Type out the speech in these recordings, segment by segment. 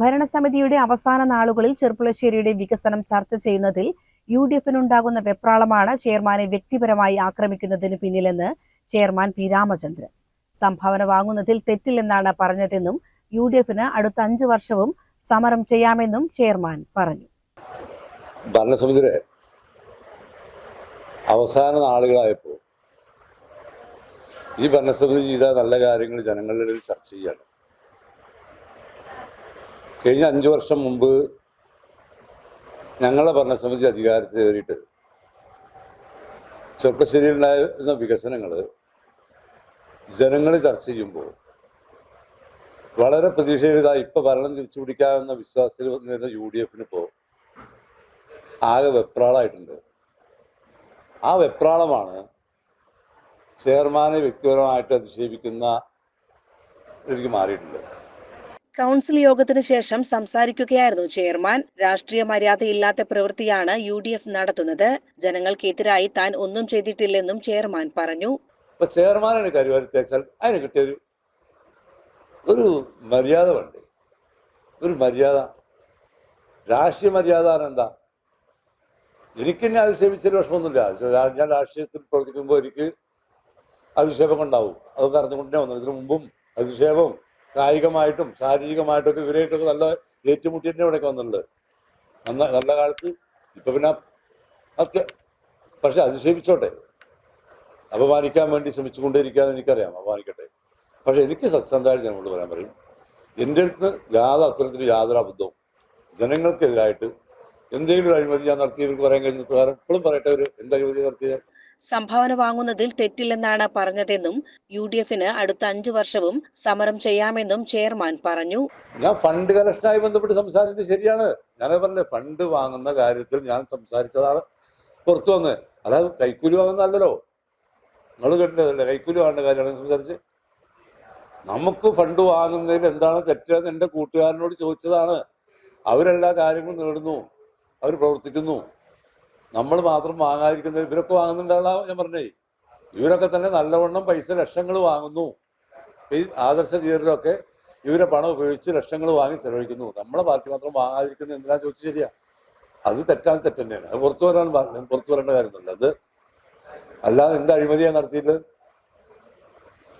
ഭരണസമിതിയുടെ അവസാന നാളുകളിൽ ചെർപ്പുളശ്ശേരിയുടെ വികസനം ചർച്ച ചെയ്യുന്നതിൽ യു ഡി എഫിനുണ്ടാകുന്ന വെപ്രാളമാണ് ചെയർമാനെ വ്യക്തിപരമായി ആക്രമിക്കുന്നതിന് പിന്നിലെന്ന് ചെയർമാൻ പി രാമചന്ദ്രൻ. സംഭാവന വാങ്ങുന്നതിൽ തെറ്റില്ലെന്നാണ് പറഞ്ഞതെന്നും യു ഡി എഫിന് അടുത്ത അഞ്ചു വർഷവും സമരം ചെയ്യാമെന്നും ചെയർമാൻ പറഞ്ഞു. ഭരണസമിതിയുടെ അവസാന നാളുകളായപ്പോൾ ഈ ഭരണസമിതി ചെയ്ത നല്ല കാര്യങ്ങൾ ജനങ്ങളുടെ ചർച്ച ചെയ്യാണ്. കഴിഞ്ഞ അഞ്ചു വർഷം മുമ്പ് ഞങ്ങളുടെ ഭരണസമിതി അധികാരത്തിൽ കയറിയിട്ട് ചെറുപ്പശ്ശേരിയിലുണ്ടായിരുന്ന വികസനങ്ങൾ ജനങ്ങൾ ചർച്ച ചെയ്യുമ്പോൾ വളരെ പ്രതീക്ഷയിലിതാ ഇപ്പൊ ഭരണം തിരിച്ചു പിടിക്കാമെന്ന വിശ്വാസത്തിൽ വന്നിരുന്ന യു ഡി എഫിന് ഇപ്പോൾ ആകെ വെപ്രാളായിട്ടുണ്ട്. ആ വെപ്രാളമാണ് ചെയർമാനെ വ്യക്തിപരമായിട്ട് അധിക്ഷേപിക്കുന്ന ഇതിലേക്ക് മാറിയിട്ടുണ്ട് കൗൺസിൽ യോഗത്തിന് ശേഷം സംസാരിക്കുകയായിരുന്നു ചെയർമാൻ. രാഷ്ട്രീയ മര്യാദയില്ലാത്ത പ്രവൃത്തിയാണ് യു ഡി എഫ് നടത്തുന്നത്. ജനങ്ങൾക്കെതിരായി താൻ ഒന്നും ചെയ്തിട്ടില്ലെന്നും ചെയർമാൻ പറഞ്ഞു. ഇപ്പൊ ചെയർമാനാണ് കരുവാരി തേച്ചാൽ അതിന് കിട്ടിയൊരു ഒരു മര്യാദ വേണ്ടേ? ഒരു മര്യാദ. രാഷ്ട്രീയ മര്യാദ എന്താ? എനിക്ക് എന്നെ വിഷമമൊന്നുമില്ല. ഞാൻ രാഷ്ട്രീയത്തിൽ പ്രവർത്തിക്കുമ്പോൾ എനിക്ക് അധിക്ഷേപം ഉണ്ടാവും. അതൊക്കെ അറിഞ്ഞുകൊണ്ടേ വന്നു. ഇതിനു മുമ്പും അധിക്ഷേപവും കായികമായിട്ടും ശാരീരികമായിട്ടൊക്കെ ഇവരായിട്ടൊക്കെ നല്ല ഏറ്റുമുട്ടി തന്നെ ഇവിടെയൊക്കെ വന്നിട്ടുണ്ട്. നന്ന നല്ല കാലത്ത് ഇപ്പൊ പിന്നെ അത്യ പക്ഷെ അധിക്ഷേപിച്ചോട്ടെ അപമാനിക്കാൻ വേണ്ടി ശ്രമിച്ചുകൊണ്ടേയിരിക്കാന്ന് എനിക്കറിയാം അപമാനിക്കട്ടെ. പക്ഷെ എനിക്ക് സത്യസന്ധമായിട്ട് ജനങ്ങളോട് പറയാൻ പറയും. എന്റെ അടുത്ത് യാതൊരു അത്തരത്തിൽ യാതൊരു അബദ്ധവും ജനങ്ങൾക്കെതിരായിട്ട് എന്തെങ്കിലും അഴിമതി ഞാൻ നടത്തിയവർക്ക് പറയാൻ കഴിഞ്ഞ പ്രകാരം ഇപ്പോഴും പറയട്ടെ ഒരു എന്ത് അഴിമതി നടത്തിയ സംഭാവന വാങ്ങുന്നതിൽ തെറ്റില്ലെന്നാണ് പറഞ്ഞതെന്നും യു ഡി എഫിന് അടുത്ത അഞ്ചു വർഷവും സമരം ചെയ്യാമെന്നും ചെയർമാൻ പറഞ്ഞു. ഞാൻ ഫണ്ട് കലക്ഷനായി ബന്ധപ്പെട്ട് സംസാരിച്ചത് ശരിയാണ്. ഞാൻ പറഞ്ഞത് ഫണ്ട് വാങ്ങുന്ന കാര്യത്തിൽ ഞാൻ സംസാരിച്ചതാണ് പുറത്തു വന്നത് അതായത് കൈക്കൂലി വാങ്ങുന്നതല്ലോ നിങ്ങൾ കേട്ടില്ലതല്ലേ കൈക്കൂലി വാങ്ങുന്ന കാര്യമാണ് സംസാരിച്ച്. നമുക്ക് ഫണ്ട് വാങ്ങുന്നതിൽ എന്താണ് തെറ്റെന്ന് എന്റെ കൂട്ടുകാരനോട് ചോദിച്ചതാണ്. അവരെല്ലാ കാര്യങ്ങളും നേടുന്നു. അവർ പ്രവർത്തിക്കുന്നു. നമ്മൾ മാത്രം വാങ്ങാതിരിക്കുന്നത് ഇവരൊക്കെ വാങ്ങുന്നുണ്ടാകാ ഞാൻ പറഞ്ഞേ. ഇവരൊക്കെ തന്നെ നല്ലവണ്ണം പൈസ ലക്ഷങ്ങൾ വാങ്ങുന്നു. ഈ ആദർശ തീയറിലൊക്കെ ഇവരെ പണം ഉപയോഗിച്ച് ലക്ഷങ്ങൾ വാങ്ങി ചെലവഴിക്കുന്നു. നമ്മളെ പാർട്ടി മാത്രം വാങ്ങാതിരിക്കുന്നത് എന്തിനാ ചോദിച്ചു ശരിയാ? അത് തെറ്റാണ് തെറ്റ് തന്നെയാണ്. അത് പുറത്തു വരാൻ പുറത്തു വരേണ്ട കാര്യമൊന്നുമില്ല. അത് അല്ലാതെ എന്ത് അഴിമതിയാണ് നടത്തിയിട്ട്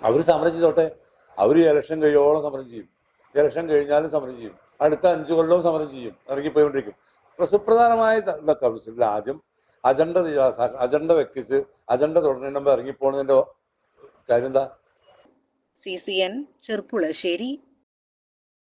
അവർ സമരം ചെയ്തോട്ടെ. അവർ ഇലക്ഷൻ കഴിയോളം സമരം ചെയ്യും. ഇലക്ഷൻ കഴിഞ്ഞാലും സമരം ചെയ്യും. അടുത്ത അഞ്ചു കൊല്ലവും സമരം ചെയ്യും. ഇറങ്ങിപ്പോയിക്കൊണ്ടിരിക്കും. സുപ്രധാനമായ കൗൺസിലിൽ ആദ്യം അജണ്ട അജണ്ട വെക്കിച്ച് അജണ്ട തുടങ്ങുമ്പോൾ ഇറങ്ങിപ്പോണതിന്റെ കാര്യം എന്താ? C C N Cherpulassery